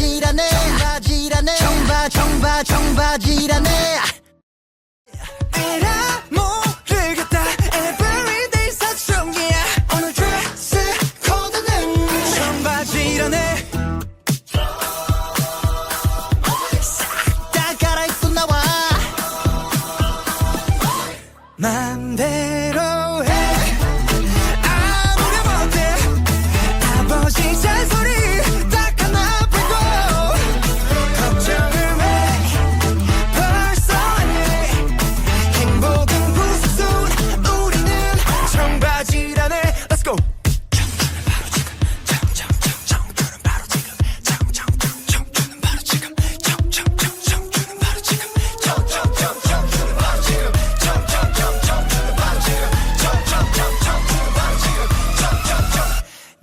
청바지라네 청바지라네. 청바 청바 청바지라네. 에라 모르겠다. Everyday 사춘기야. 오늘 드레스 코드는 청바지라네. 싹다 갈아입고 나와. 맘대로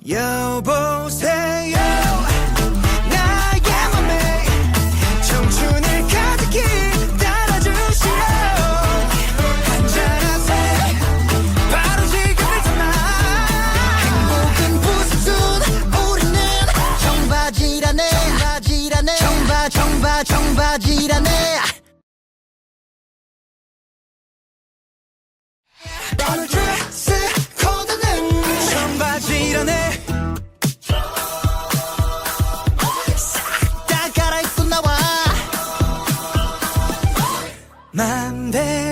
要保持。 맘대로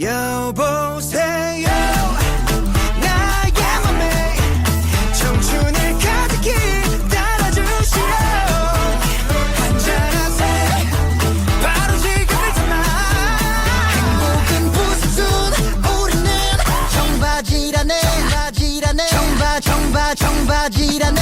여보세요. 나의 맘에 청춘을 가득히 따라주시오. 한잔하세요. 바로 지금을 담아. 행복은 부수순 우리는 청바지라네. 청바지라네. 청바 청바 청바지라네.